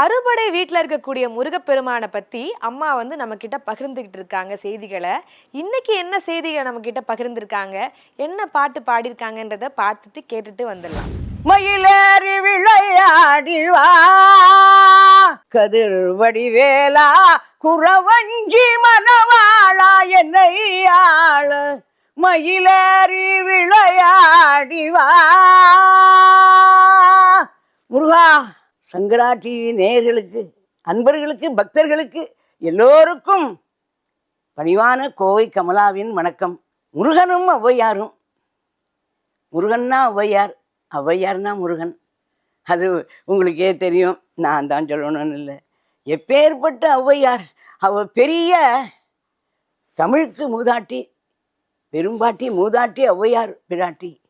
அறுபடை வீட்டில் இருக்கக்கூடிய முருகப்பெருமானை பற்றி அம்மா வந்து நம்மக்கிட்ட பகிர்ந்துக்கிட்டு இருக்காங்க செய்திகளை. இன்றைக்கி என்ன செய்திகளை நம்ம கிட்ட என்ன பாட்டு பாடியிருக்காங்கன்றத பார்த்துட்டு கேட்டுட்டு வந்துடலாம். மயிலேறி விளையாடிவா கதிர் வடிவேலா குறவஞ்சி மனவாளா என்னை ஆள. மயிலேறி விளையாடிவா முருகா சங்கராட்டி நேயர்களுக்கு அன்பர்களுக்கு பக்தர்களுக்கு எல்லோருக்கும் பணிவான கோவை கமலாவின் வணக்கம். முருகனும் ஔவையாரும். முருகன்னா ஔவையார் ஔவையார்னா முருகன். அது உங்களுக்கே தெரியும். நான் தான் சொல்லணும்னு இல்லை. எப்பேற்பட்ட ஔவையார் அவ பெரிய தமிழுக்கு மூதாட்டி பெரும்பாட்டி மூதாட்டி ஔவையார் பிராட்டி.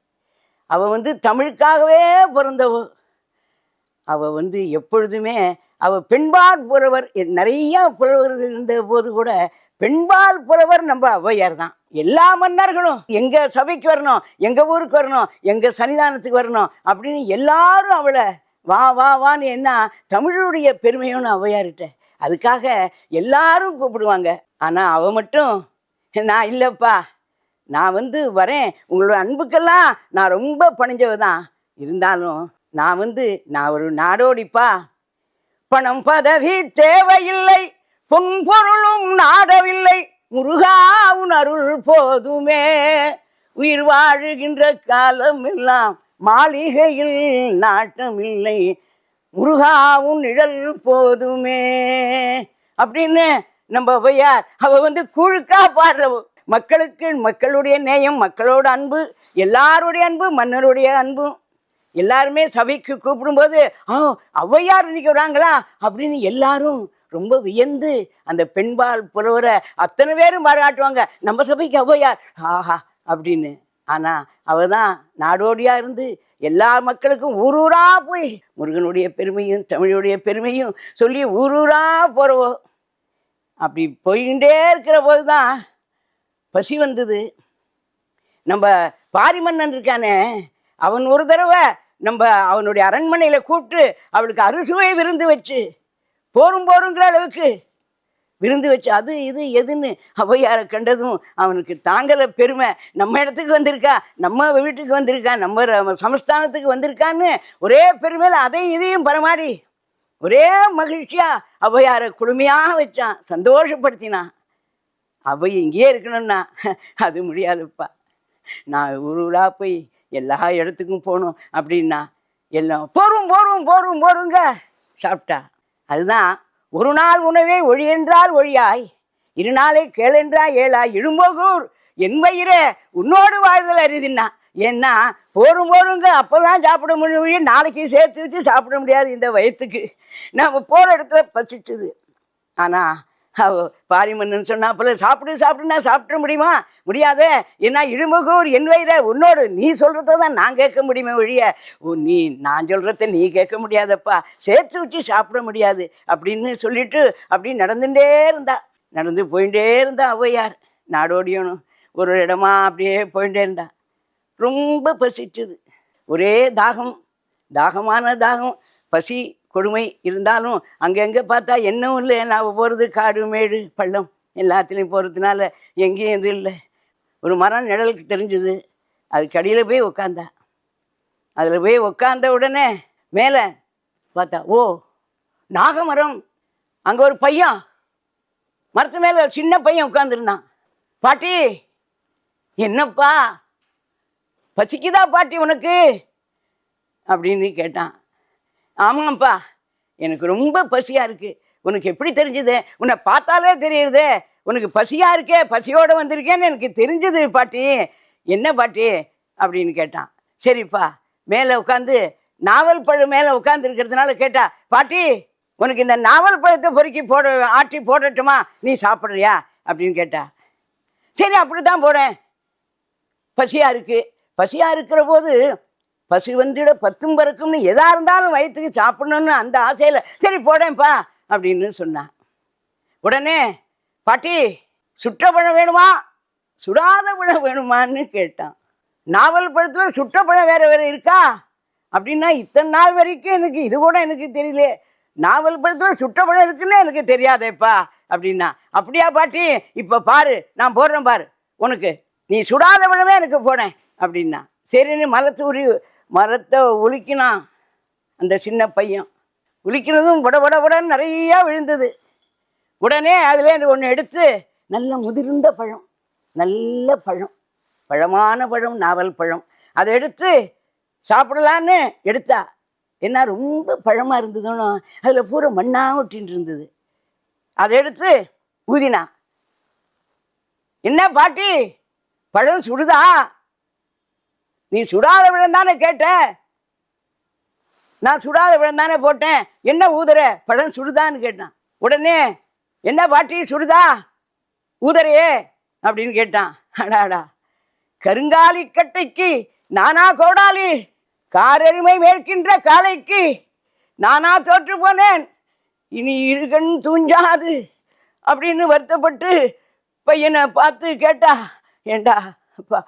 அவ வந்து தமிழுக்காகவே பிறந்தவ. அவ வந்து எப்பொழுதுமே அவ பெண்பால் புலவர் எ- நிறைய புலவர்கள் இருந்த போது கூட பெண்பால் புலவர் நம்ம ஔவையார் தான். எல்லா மன்னர்களும் எங்க சபைக்கு வரணும் எங்க ஊருக்கு வரணும் எங்க சன்னிதானத்துக்கு வரணும் அப்படின்னு எல்லாரும் அவளை வா வா வான்னு என்ன தமிழுடைய பெருமையோன்னு ஔவையார்கிட்ட. அதுக்காக எல்லாரும் கூப்பிடுவாங்க. ஆனா அவ மட்டும் நான் இல்லைப்பா நான் வந்து வரேன். உங்களோட அன்புக்கெல்லாம் நான் ரொம்ப பணிஞ்சவ தான். இருந்தாலும் நான் வந்து நான் ஒரு நாடோடிப்பா. பணம் பதவி தேவையில்லை பொன்பொருளும் நாடவில்லை முருகா அருள் போதுமே. உயிர் வாழுகின்ற காலம் எல்லாம் மாளிகையில் நாட்டம் இல்லை முருகாவும் நிழல் போதுமே. அப்படின்னு நம்ம ஔவையார் அவ வந்து குழுக்கா பாடுறவ. மக்களுக்கு மக்களுடைய நேயம் மக்களோட அன்பு எல்லாருடைய அன்பு மன்னருடைய அன்பும் எல்லாருமே சபைக்கு கூப்பிடும்போது ஆ ஔவையார் இன்னைக்கு வராங்களா? அப்படின்னு எல்லாரும் ரொம்ப வியந்து அந்த பெண்பால் புலவரை அத்தனை பேரும் பாராட்டுவாங்க. நம்ம சபைக்கு ஔவையார். ஆஹா அப்படின்னு. ஆனா அவ தான் நாடோடியா இருந்து எல்லா மக்களுக்கும் ஊர் ஊரா போய் முருகனுடைய பெருமையும் தமிழுடைய பெருமையும் சொல்லி ஊர் ஊரா போறவோ. அப்படி போயிட்டே இருக்கிற போது தான் பசி வந்தது. நம்ம பாரிமன்னன் இருக்கானே அவன் ஒரு தடவை நம்ம அவனுடைய அரண்மனையில் கூப்பிட்டு அவளுக்கு அறுசுவை விருந்து வச்சு போரும் போருங்கிற அளவுக்கு விருந்து வச்சு அது இது எதுன்னு ஔவையாரை கண்டதும் அவனுக்கு தாங்கலை பெருமை. நம்ம இடத்துக்கு வந்திருக்கா நம்ம வீட்டுக்கு வந்திருக்கா நம்ம சமஸ்தானத்துக்கு வந்திருக்கான்னு ஒரே பெருமையில் அதையும் இதையும் பரமாடி ஒரே மகிழ்ச்சியா ஔவையாரை குளுமையாக வச்சான் சந்தோஷப்படுத்தினான். அவை இங்கேயே இருக்கணும்னா அது முடியாதுப்பா. நான் ஊர் ஊராக போய் எல்லா இடத்துக்கும் போகணும் அப்படின்னா எல்லாம் போரும் போரும் போரும் போருங்க சாப்பிட்டா. அதுதான் ஒரு நாள் உணவே ஒழி என்றால் ஒழியாய் இரு நாளை கேளென்றா ஏழாய் இழும்போகூர் என் வயிறே உன்னோடு வாழ்தல் அரிதுன்னா ஏன்னா போரும் போருங்க அப்பதான் சாப்பிட முடியும் நாளைக்கு சேர்த்து வச்சு சாப்பிட முடியாது இந்த வயத்துக்கு. நம்ம போகிற இடத்துல பசிச்சுது. ஆனால் பாரிமன்னு பாரிமன்னன் சொன்னாப்புல சாப்பிடு சாப்பிடுனா சாப்பிட முடியுமா? முடியாதே. என்ன இழுமுகூர் என் வயிற. உன்னோடு நீ சொல்றத தான் நான் கேட்க முடியுமே ஒழிய ஓ நீ நான் சொல்றத நீ கேட்க முடியாதப்பா. சேர்த்து வச்சு சாப்பிட முடியாது. அப்படின்னு சொல்லிட்டு அப்படி நடந்துட்டே இருந்தா. நடந்து போயிட்டே இருந்தா ஔவையார். நாடோடியணும் ஒரு இடமா அப்படியே போயிட்டே இருந்தா. ரொம்ப பசிச்சுது. ஒரே தாகம். தாகமான தாகம். பசி கொடுமை இருந்தாலும் அங்கங்கே பார்த்தா என்னவும் இல்லை. நான் போகிறது காடு மேடு பள்ளம் எல்லாத்துலேயும் போகிறதுனால எங்கேயும் இது இல்லை. ஒரு மரம் நிழலுக்கு தெரிஞ்சுது. அதுக்கு அடியில் போய் உக்காந்தா. அதில் போய் உக்காந்த உடனே மேலே பார்த்தா ஓ நாகமரம். அங்கே ஒரு பையன். மரத்து மேலே ஒரு சின்ன பையன் உட்காந்துருந்தான் பாட்டி என்னப்பா? பசிக்குதா பாட்டி உனக்கு? அப்படின்னு கேட்டான். ஆமாம்ப்பா எனக்கு ரொம்ப பசியாக இருக்குது உனக்கு எப்படி தெரிஞ்சுது? உன்னை பார்த்தாலே தெரியுதே. உனக்கு பசியாக இருக்கே பசியோடு வந்திருக்கேன்னு எனக்கு தெரிஞ்சது பாட்டி. என்ன பாட்டி? அப்படின்னு கேட்டான். சரிப்பா. மேலே உட்காந்து நாவல் பழம் மேலே உட்காந்துருக்கிறதுனால கேட்டா பாட்டி உனக்கு இந்த நாவல் பழத்தை பொறுக்கி போட ஆட்டி போடட்டுமா? நீ சாப்பிட்றியா? அப்படின்னு கேட்டா. சரி அப்படி தான் போகிறேன் பசியாக இருக்குது பசியாக இருக்கிற போது பசி வந்துட பத்தும் பறக்கும்னு எதா இருந்தாலும் வயிற்றுக்கு சாப்பிடணும்னு அந்த ஆசையில் சரி போடேன்ப்பா அப்படின்னு சொன்னான். உடனே பாட்டி சுற்ற பழம் வேணுமா? சுடாத பழம் வேணுமான்னு கேட்டான். நாவல் பழத்தில் சுற்ற பழம் வேற வேற இருக்கா? அப்படின்னா இத்தனை நாள் வரைக்கும் எனக்கு இது கூட எனக்கு தெரியல. நாவல் பழத்தில் சுற்ற பழம் இருக்குன்னு எனக்கு தெரியாதேப்பா அப்படின்னா. அப்படியா பாட்டி இப்போ பாரு நான் போடுறேன் பாரு. உனக்கு நீ சுடாத பழமே எனக்கு போனேன் அப்படின்னா. சரின்னு மலத்தூரி மரத்தை உலுக்கினான் அந்த சின்ன பையன். உலுக்கினதும் வட வட புடன்னு நிறையா விழுந்தது. உடனே அதுலேருந்து ஒன்று எடுத்து நல்ல முதிர்ந்த பழம் நல்ல பழம் பழமான பழம் நாவல் பழம். அதை எடுத்து சாப்பிடலான்னு எடுத்தா என்ன ரொம்ப பழமாக இருந்ததுன்னு அதில் பூரா மண்ணாக ஒட்டின்னு இருந்தது. அதை எடுத்து ஊதினா என்ன பாட்டி பழம் சுடுதா? நீ சுடாத பழம் தானே கேட்ட? நான் சுடாத பழம் தானே போட்டேன். என்ன ஊதுற? பழம் சுடுதான்னு கேட்டான். உடனே என்ன பாட்டி சுடுதா? ஊதரையே அப்படின்னு கேட்டான். அடாடா. கருங்காலி கட்டைக்கு நானா கோடாலி காரெருமை மேற்கின்ற காளைக்கு நானா தோற்று போனேன். இனி இருகண் தூஞ்சாது அப்படின்னு வருத்தப்பட்டு பையனை பார்த்து கேட்டா ஏண்டா அப்பா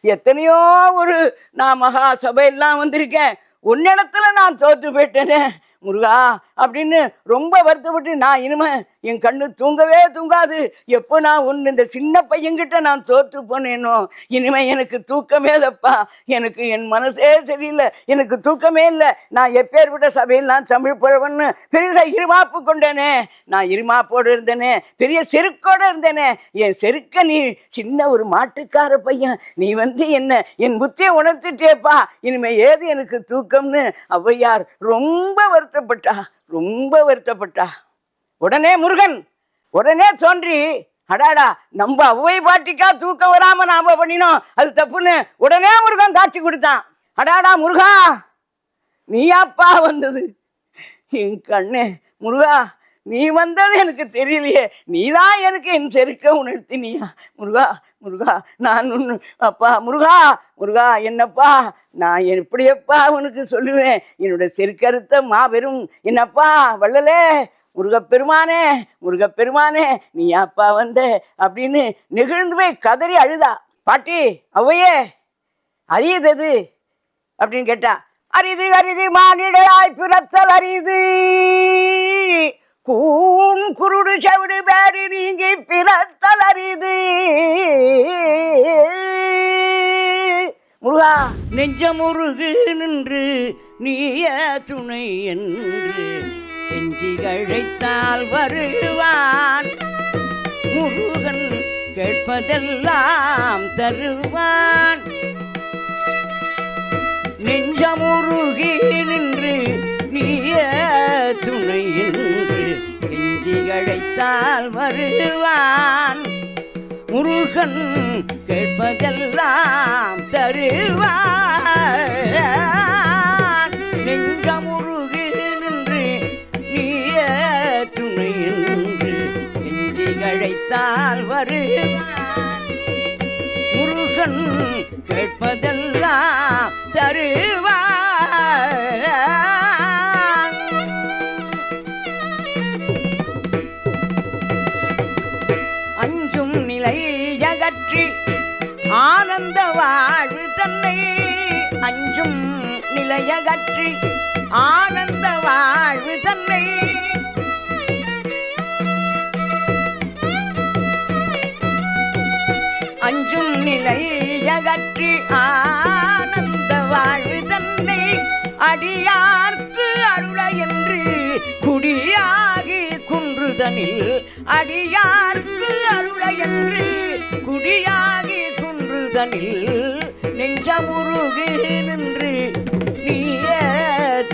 எத்தனையோ ஒரு நான் மகா சபையெல்லாம் வந்திருக்கேன். உன்னிடத்துல நான் தோற்று போயிட்டேனே முருகா அப்படின்னு ரொம்ப வருத்தப்பட்டு நான் இனிமே என் கண்ணு தூங்கவே தூங்காது. எப்போ நான் ஒன்று இந்த சின்ன பையன்கிட்ட நான் தோற்று போனேனோ இனிமே எனக்கு தூக்கமே இல்லைப்பா. எனக்கு என் மனசே சரியில்லை. எனக்கு தூக்கமே இல்லை. நான் எப்பேற்பட்ட சபையில் நான் தமிழ் புழவன்னு பெரிய இருமாப்பு கொண்டேனே. நான் இருமாப்போடு இருந்தேனே. பெரிய செருக்கோடு இருந்தேனே. என் செருக்க நீ சின்ன ஒரு மாட்டுக்கார பையன். நீ வந்து என்ன என் புத்தியை உணர்த்திட்டேப்பா. இனிமே ஏது எனக்கு தூக்கம்னு? ஔவையார் ரொம்ப வருத்தப்பட்டா. ரொம்ப வருத்தப்பட்டா. உடனே முருகன் உடனே தோன்றி அடாடா நம்ம அவ்வை பாட்டிக்கா தூக்கம் வராம நாம பண்ணினோம் அது தப்புன்னு உடனே முருகன் காட்சி கொடுத்தான். அடாடா முருகா நீயாப்பா வந்தது? என் கண்ணு முருகா நீ வந்தது எனக்கு தெரியலையே நீதான் எனக்கு என் செருக்க உணர்த்தினியா? முருகா முருகா நான் உன்னு அப்பா முருகா முருகா என்னப்பா நான் எப்படியப்பா உனக்கு சொல்லுவேன்? என்னோட செருக்கருத்த மாபெரும் என்னப்பா வள்ளலே முருகப்பெருமானே முருகப்பெருமானே நீ அப்பா வந்த அப்படின்னு நெகிழ்ந்து போய் கதறி அழுதா. பாட்டி அவையே அரியதது அப்படின்னு கேட்டா அரிது அரிது மானிடராய் பிறத்தல் அரிது. கூம் குருடு செவிடு பேரு நீங்கி பிறத்தல் அரிது. முருகா நெஞ்சமுருகு நின்று நீய துணை என்று கெஞ்சி கழைத்தால் வருவான். முருகன் கேட்பதெல்லாம் தருவான். நெஞ்சமுருகி நின்று நீய துணை என்று கெஞ்சி கழைத்தால் வருவான். முருகன் கேட்பதெல்லாம் தருவான். அழைத்தால் வருவான் முருகன் கேட்பதெல்லாம் தருவான் அஞ்சும் நிலை அகற்றி ஆனந்த வாழ்வு தன்னை. அஞ்சும் நிலையகற்றி ஆனந்த வாழ்வு தன்னை. அஞ்சும் நிலை அகற்றி ஆனந்த வாழ்வு தன்னை அடியார்க்கு அருள என்று குடியாகி குன்றுதனில். அடியார்க்கு அருள என்று குடியாகி குன்றுதனில். நெஞ்சமுருகு நின்று நீய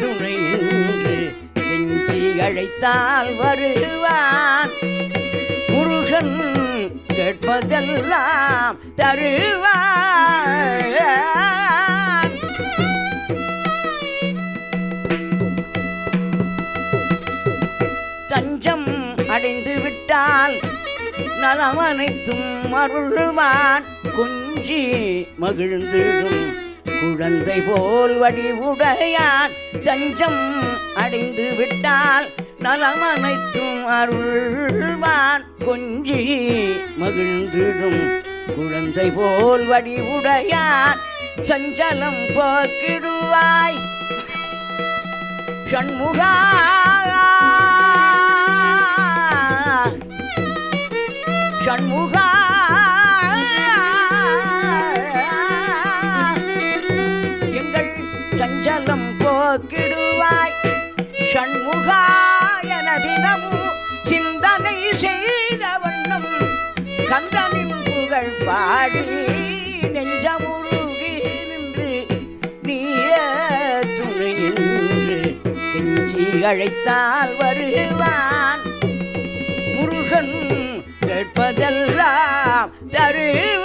துணை நின்று கெஞ்சி அழைத்தால் வருவான் முருகன் கேட்பதெல்லாம் தருவான் தஞ்சம் அடைந்து விட்டால் நலம் அனைத்தும் அருள்வான். குஞ்சி மகிழ்ந்திடும் குழந்தை போல் வடிவுடையான். தஞ்சம் அடைந்து விட்டால் நலமனைத்தும் அருள்வான் கொஞ்சி மகிழ்ந்திடும் குழந்தை போல் வடிவுடையான். சஞ்சலம் போக்கிடுவாய். ஷண்முகா ஷண்முகா எங்கள் சஞ்சலம் போக்கிடுவாய். ஷண்முகா என தினமும் சிந்தனை செய்த வண்ணம் கந்தனின் புகழ் பாடி நெஞ்சமுருகி நின்று நீய துணை நின்று கெஞ்சி அழைத்தால் வருவான். முருகன் கேட்பதெல்லாம் தருவான்